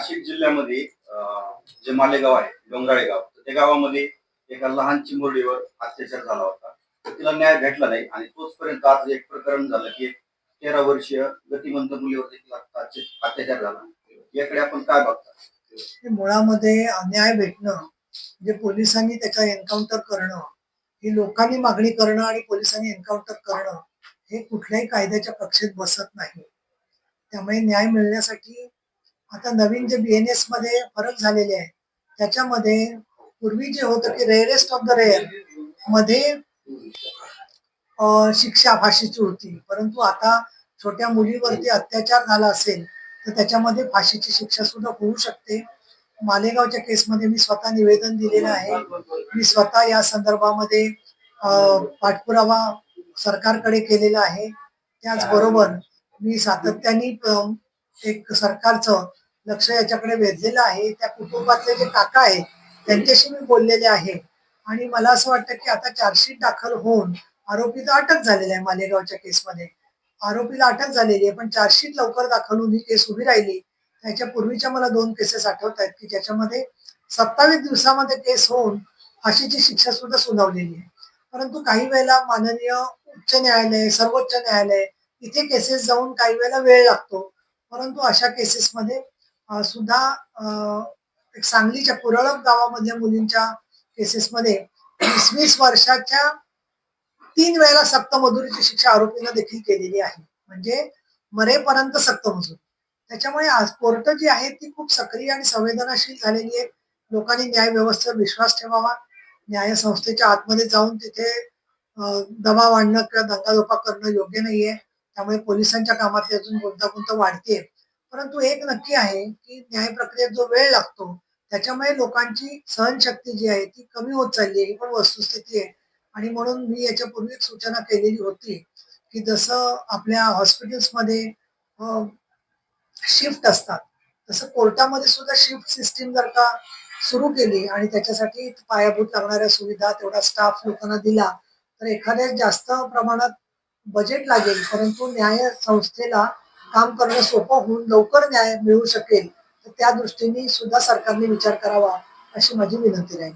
नाशिक जिल्ह्यामध्ये जे मालेगाव आहे डोंगराळे गाव तर त्या गावामध्ये एका लहान चिमुरडीवर अत्याचार झाला होता. तर तिला न्याय भेटला नाही आणि तोचपर्यंत आज एक प्रकरण झालं की तेरा वर्षीय गतिमंत मुलीवर देखील अत्याचार झाला. याकडे आपण काय बघता? मुळामध्ये अन्याय भेटणं म्हणजे पोलिसांनी त्याचा एन्काउंटर करणं ही लोकांनी मागणी करणं आणि पोलिसांनी एन्काउंटर करणं हे कुठल्याही कायद्याच्या कक्षेत बसत नाही. त्यामुळे न्याय मिळण्यासाठी आता नवीन जे बी एन एसमध्ये फरक झालेले आहे त्याच्यामध्ये पूर्वी जे होतं की रेअरेस्ट ऑफ द रेअरमध्ये शिक्षा फाशीची होती. परंतु आता छोट्या मुलीवरती अत्याचार झाला असेल तर त्याच्यामध्ये फाशीची शिक्षा सुद्धा होऊ शकते. मालेगावच्या केसमध्ये मी स्वतः निवेदन दिलेलं आहे. मी स्वतः या संदर्भामध्ये पाठपुरावा सरकारकडे केलेला आहे. त्याचबरोबर मी सातत्याने एक सरकारचं लक्ष याच्याकडे वेधलेलं आहे. त्या कुटुंबातले जे काका आहेत त्यांच्याशी मी बोललेले आहे. आणि मला असं वाटतं की आता चार्जशीट दाखल होऊन आरोपीचा अटक झालेला आहे मालेगावच्या केसमध्ये. आरोपीला अटक झालेली आहे पण चार्जशीट लवकर दाखल होऊन ही केस उभी राहिली. त्याच्या पूर्वीच्या मला दोन केसेस आठवत आहेत की ज्याच्यामध्ये सत्तावीस दिवसामध्ये केस होऊन फाशीची शिक्षा सुद्धा सुनावलेली आहे. परंतु काही वेळेला माननीय उच्च न्यायालय सर्वोच्च न्यायालय इथे केसेस जाऊन काही वेळेला वेळ लागतो. परंतु अशा केसेसमध्ये सुद्धा एक सांगलीच्या कुरळप गावामध्ये मुलींच्या केसेसमध्ये वीस वीस वर्षाच्या तीन वेळेला सक्त मजुरीची शिक्षा आरोपींना देखील केलेली आहे. म्हणजे मरेपर्यंत सक्त मजूर त्याच्यामुळे आज कोर्ट जी आहे ती खूप सक्रिय आणि संवेदनाशील झालेली आहे. लोकांनी न्याय व्यवस्थेवर विश्वास ठेवावा. न्याय संस्थेच्या आतमध्ये जाऊन तिथे दबाव आणणं किंवा दंगाधोपा करणं योग्य नाहीये. त्यामुळे पोलिसांच्या कामातली अजून गुंतागुंत वाढते परंतु एक नक्की आहे की न्याय प्रक्रियेत जो वेळ लागतो त्याच्यामुळे लोकांची सहनशक्ती जी आहे ती कमी होत चालली आहे ही पण वस्तुस्थिती आहे. आणि म्हणून मी याच्यापूर्वी एक सूचना केलेली होती की जसं आपल्या हॉस्पिटल्समध्ये शिफ्ट असतात तसं कोर्टामध्ये सुद्धा शिफ्ट सिस्टीम जर का सुरू केली आणि त्याच्यासाठी पायाभूत लागणाऱ्या सुविधा तेवढा स्टाफ लोकांना दिला तर एखाद्या जास्त प्रमाणात बजेट लागेल परंतु न्याय संस्थेला काम करणं सोपं होऊन लवकर न्याय मिळू शकेल तर त्या दृष्टीने सुद्धा सरकारने विचार करावा अशी माझी विनंती राहील.